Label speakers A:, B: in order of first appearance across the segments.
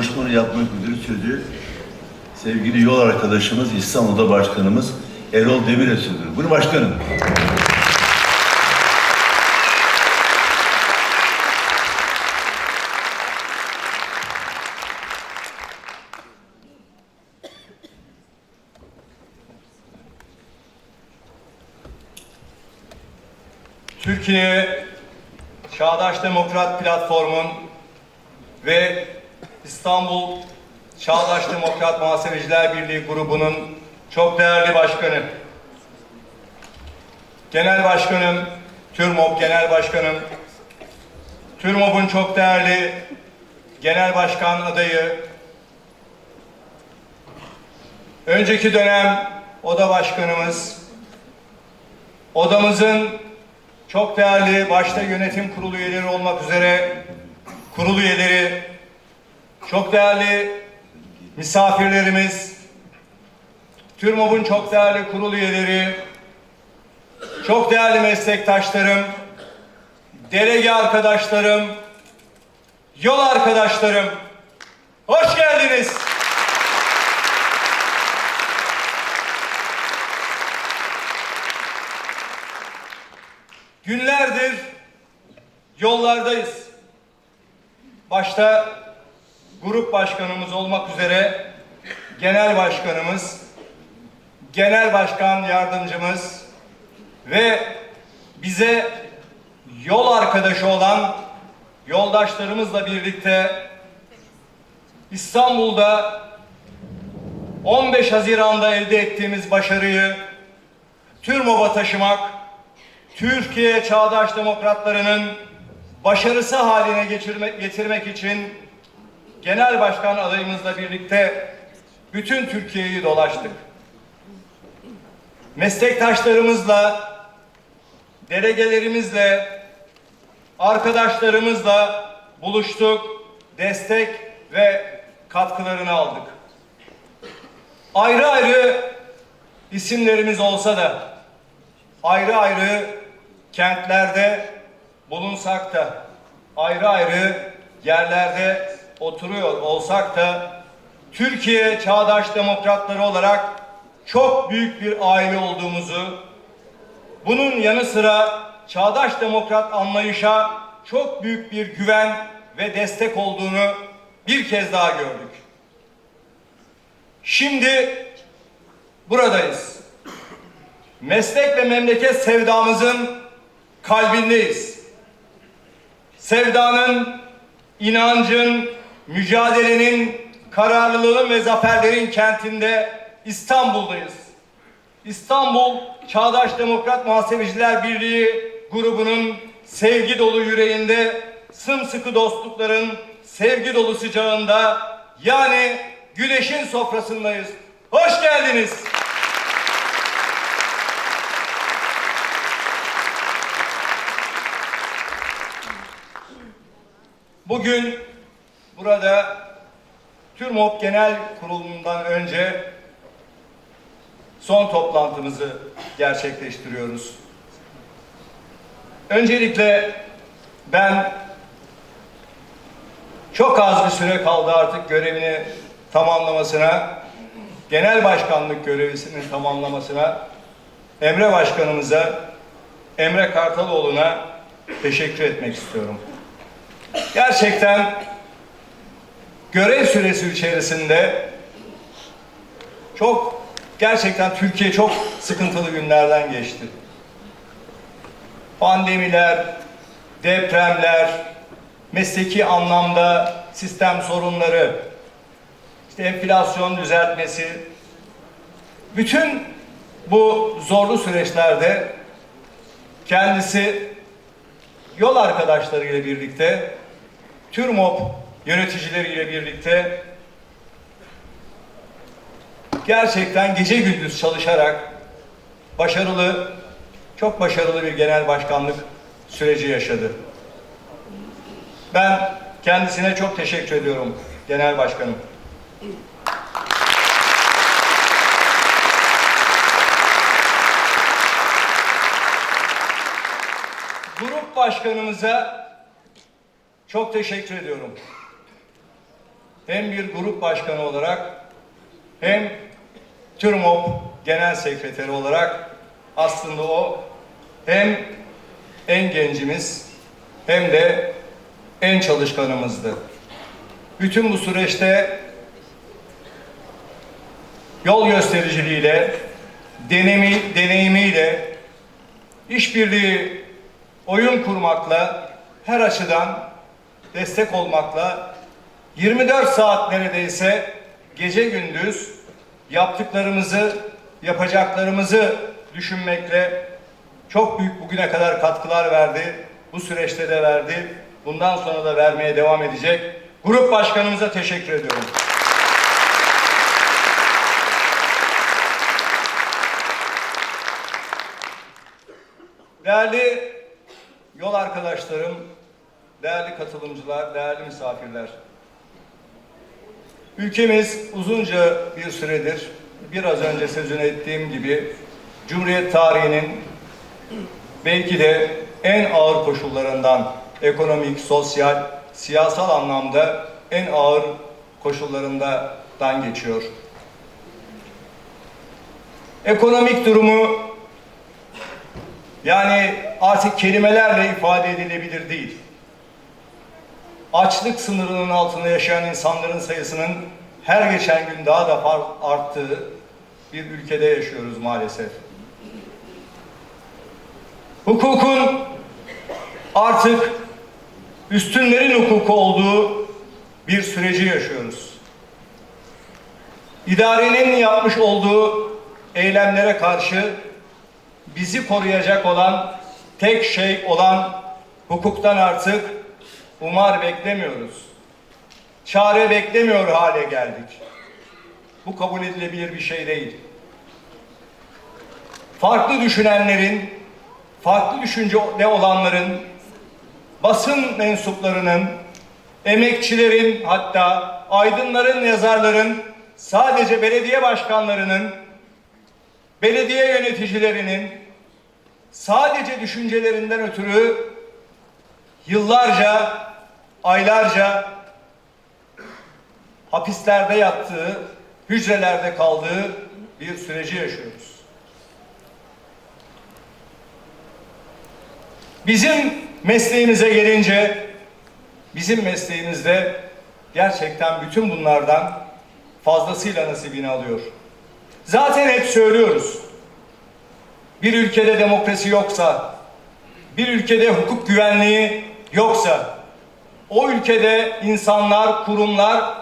A: konuşmanı yapmak üzere sözü sevgili yol arkadaşımız İstanbul'da başkanımız Erol Demir'e sürdürür. Bunu başkanım.
B: Türkiye Çağdaş Demokrat Platform'un ve İstanbul Çağdaş Demokrat Muhasebeciler Birliği grubunun çok değerli başkanı, Genel Başkanım, TÜRMOB Genel Başkanım, TÜRMOB'un çok değerli Genel Başkan adayı, önceki dönem Oda Başkanımız, odamızın çok değerli başta yönetim kurulu üyeleri olmak üzere kurul üyeleri, çok değerli misafirlerimiz, TÜRMOB'un çok değerli kurul üyeleri, çok değerli meslektaşlarım, delege arkadaşlarım, yol arkadaşlarım, hoş geldiniz. Günlerdir yollardayız. Başta grup başkanımız olmak üzere genel başkanımız, genel başkan yardımcımız ve bize yol arkadaşı olan yoldaşlarımızla birlikte İstanbul'da 15 Haziran'da elde ettiğimiz başarıyı TÜRMOB'a taşımak Türkiye Çağdaş Demokratlarının başarısı haline geçirmek, getirmek için genel başkan adayımızla birlikte bütün Türkiye'yi dolaştık. Meslektaşlarımızla, delegelerimizle, arkadaşlarımızla buluştuk, destek ve katkılarını aldık. Ayrı ayrı isimlerimiz olsa da ayrı ayrı kentlerde bulunsak da ayrı ayrı yerlerde oturuyor olsak da Türkiye Çağdaş Demokratları olarak çok büyük bir aile olduğumuzu bunun yanı sıra çağdaş demokrat anlayışa çok büyük bir güven ve destek olduğunu bir kez daha gördük. Şimdi buradayız meslek ve memleket sevdamızın kalbindeyiz. Sevdanın, inancın, mücadelenin, kararlılığın ve zaferlerin kentinde İstanbul'dayız. İstanbul Çağdaş Demokrat Muhasebeciler Birliği grubunun sevgi dolu yüreğinde, sımsıkı dostlukların sevgi dolu sıcağında yani güneşin sofrasındayız. Hoş geldiniz. Bugün burada TÜRMOP Genel Kurulu'ndan önce son toplantımızı gerçekleştiriyoruz. Öncelikle ben çok az bir süre kaldı artık görevini tamamlamasına, genel başkanlık görevini tamamlamasına Emre Başkanımıza, Emre Kartaloğlu'na teşekkür etmek istiyorum. Gerçekten görev süresi içerisinde çok gerçekten Türkiye çok sıkıntılı günlerden geçti. Pandemiler, depremler, mesleki anlamda sistem sorunları, işte enflasyon düzeltmesi, bütün bu zorlu süreçlerde kendisi yol arkadaşlarıyla birlikte, TÜRMOP yöneticileriyle birlikte gerçekten gece gündüz çalışarak başarılı, çok başarılı bir genel başkanlık süreci yaşadı. Ben kendisine çok teşekkür ediyorum genel başkanım. Grup başkanımıza çok teşekkür ediyorum. Hem bir grup başkanı olarak hem TÜRMOP Genel Sekreteri olarak aslında o hem en gencimiz hem de en çalışkanımızdı. Bütün bu süreçte yol göstericiliğiyle, deneyimi, deneyimiyle, işbirliği, oyun kurmakla, her açıdan destek olmakla 24 saat neredeyse gece gündüz yaptıklarımızı, yapacaklarımızı düşünmekle çok büyük bugüne kadar katkılar verdi. Bu süreçte de verdi. Bundan sonra da vermeye devam edecek. Grup başkanımıza teşekkür ediyorum. Değerli yol arkadaşlarım, değerli katılımcılar, değerli misafirler. Ülkemiz uzunca bir süredir biraz önce sözünü ettiğim gibi Cumhuriyet tarihinin belki de en ağır koşullarından ekonomik, sosyal, siyasal anlamda en ağır koşullarından geçiyor. Ekonomik durumu yani artık kelimelerle ifade edilebilir değil. Açlık sınırının altında yaşayan insanların sayısının her geçen gün daha da arttığı bir ülkede yaşıyoruz maalesef. Hukukun artık üstünlerin hukuku olduğu bir süreci yaşıyoruz. İdarenin yapmış olduğu eylemlere karşı bizi koruyacak olan tek şey olan hukuktan artık umar beklemiyoruz. Çare beklemiyor hale geldik. Bu kabul edilebilir bir şey değil. Farklı düşünenlerin, farklı düşüncede olanların, basın mensuplarının, emekçilerin hatta aydınların, yazarların, sadece belediye başkanlarının, belediye yöneticilerinin sadece düşüncelerinden ötürü yıllarca, aylarca hapislerde yattığı, hücrelerde kaldığı bir süreci yaşıyoruz. Bizim mesleğimize gelince, bizim mesleğimizde gerçekten bütün bunlardan fazlasıyla nasibini alıyor. Zaten hep söylüyoruz. Bir ülkede demokrasi yoksa, bir ülkede hukuk güvenliği yoksa, o ülkede insanlar, kurumlar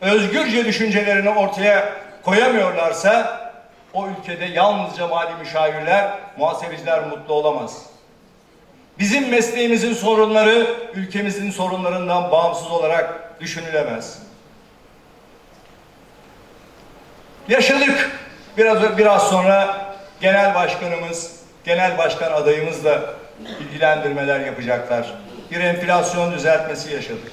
B: özgürce düşüncelerini ortaya koyamıyorlarsa, o ülkede yalnızca mali müşavirler, muhasebeciler mutlu olamaz. Bizim mesleğimizin sorunları ülkemizin sorunlarından bağımsız olarak düşünülemez. Yaşadık. Biraz biraz sonra genel başkanımız, genel başkan adayımız da bilgilendirmeler yapacaklar. Bir enflasyon düzeltmesi yaşadık.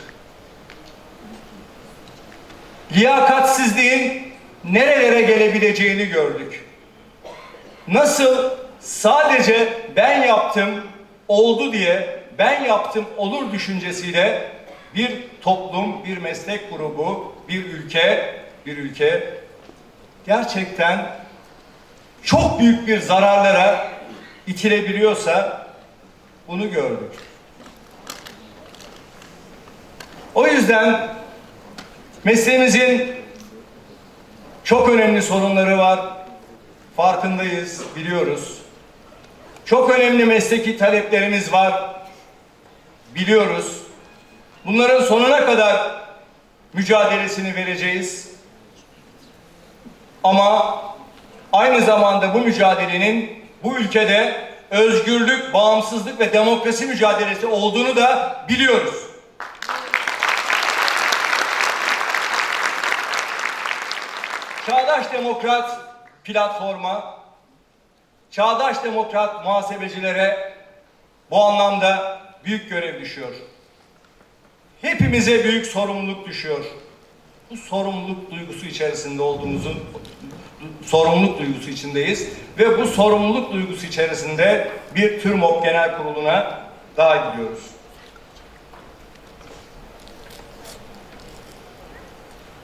B: Liyakatsizliğin nerelere gelebileceğini gördük. Nasıl sadece ben yaptım, oldu diye ben yaptım olur düşüncesiyle bir toplum, bir meslek grubu, bir ülke, bir ülke gerçekten çok büyük bir zararlara itilebiliyorsa bunu gördük. O yüzden mesleğimizin çok önemli sorunları var. Farkındayız, biliyoruz. Çok önemli mesleki taleplerimiz var. Biliyoruz. Bunların sonuna kadar mücadelesini vereceğiz. Ama aynı zamanda bu mücadelenin bu ülkede özgürlük, bağımsızlık ve demokrasi mücadelesi olduğunu da biliyoruz. Çağdaş Demokrat platforma, Çağdaş Demokrat muhasebecilere bu anlamda büyük görev düşüyor. Hepimize büyük sorumluluk düşüyor. Bu sorumluluk duygusu içerisinde olduğumuzun sorumluluk duygusu içindeyiz ve bu sorumluluk duygusu içerisinde bir TÜRMOP Genel Kurulu'na daha gidiyoruz.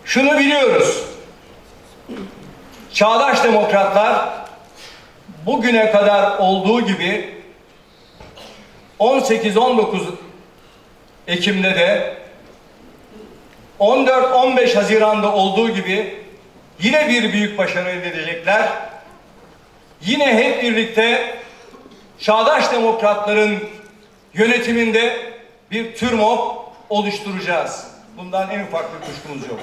B: Şunu biliyoruz. Çağdaş demokratlar bugüne kadar olduğu gibi 18-19 Ekim'de de 14-15 Haziran'da olduğu gibi yine bir büyük başarı elde edecekler. Yine hep birlikte çağdaş demokratların yönetiminde bir TÜRMOP oluşturacağız. Bundan en ufak bir kuşkumuz yok.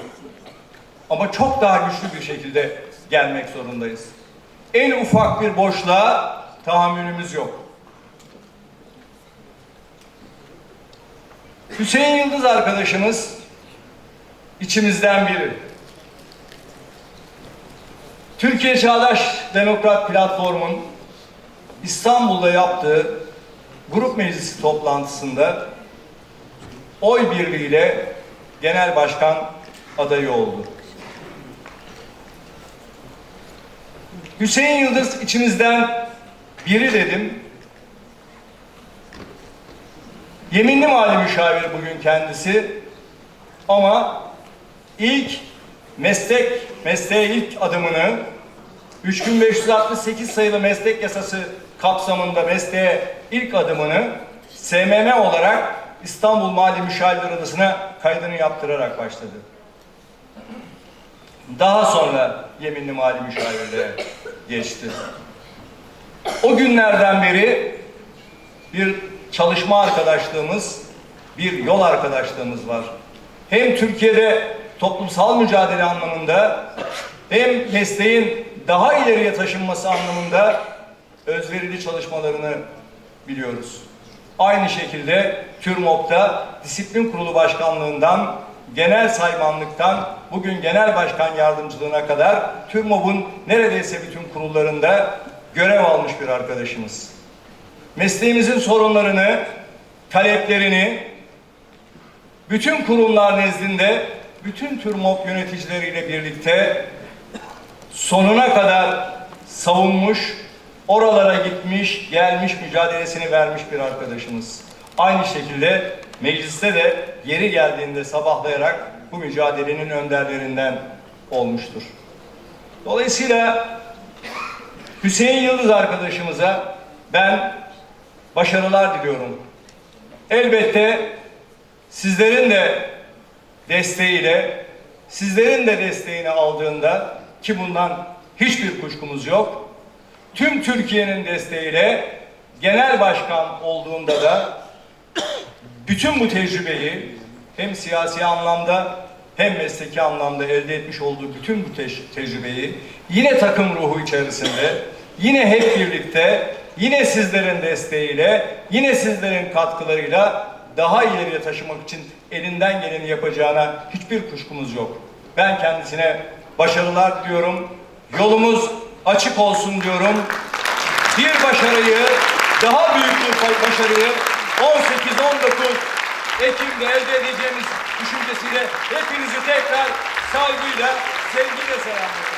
B: Ama çok daha güçlü bir şekilde gelmek zorundayız. En ufak bir boşluğa tahammülümüz yok. Hüseyin Yıldız arkadaşımız içimizden biri. Türkiye Çağdaş Demokrat Platform'un İstanbul'da yaptığı grup meclisi toplantısında oy birliğiyle genel başkan adayı oldu. Hüseyin Yıldız içimizden biri dedim. Yeminli mali müşavir bugün kendisi. Ama ilk meslek, mesleğe ilk adımını 3568 sayılı meslek yasası kapsamında mesleğe ilk adımını SMM olarak İstanbul Mali Müşavirler Odası'na kaydını yaptırarak başladı. Daha sonra yeminli mali müşavirliğe geçti. O günlerden beri bir çalışma arkadaşlığımız, bir yol arkadaşlığımız var. Hem Türkiye'de toplumsal mücadele anlamında hem mesleğin daha ileriye taşınması anlamında özverili çalışmalarını biliyoruz. Aynı şekilde TÜRMOP'ta Disiplin Kurulu Başkanlığından genel saymanlıktan bugün genel başkan yardımcılığına kadar TÜRMOP'un neredeyse bütün kurullarında görev almış bir arkadaşımız. Mesleğimizin sorunlarını, taleplerini bütün kurumlar nezdinde bütün TÜRMOP yöneticileriyle birlikte sonuna kadar savunmuş, oralara gitmiş, gelmiş, mücadelesini vermiş bir arkadaşımız. Aynı şekilde mecliste de yeri geldiğinde sabahlayarak bu mücadelenin önderlerinden olmuştur. Dolayısıyla Hüseyin Yıldız arkadaşımıza ben başarılar diliyorum. Elbette sizlerin de desteğiyle, sizlerin de desteğini aldığında ki bundan hiçbir kuşkumuz yok. Tüm Türkiye'nin desteğiyle genel başkan olduğunda da bütün bu tecrübeyi hem siyasi anlamda hem mesleki anlamda elde etmiş olduğu bütün bu te- tecrübeyi yine takım ruhu içerisinde, yine hep birlikte, yine sizlerin desteğiyle, yine sizlerin katkılarıyla daha ileriye taşımak için elinden geleni yapacağına hiçbir kuşkumuz yok. Ben kendisine başarılar diliyorum. Yolumuz açık olsun diyorum. Bir başarıyı, daha büyük bir başarıyı 18-19 Ekim'de elde edeceğimiz düşüncesiyle hepinizi tekrar saygıyla, sevgiyle selamlıyorum.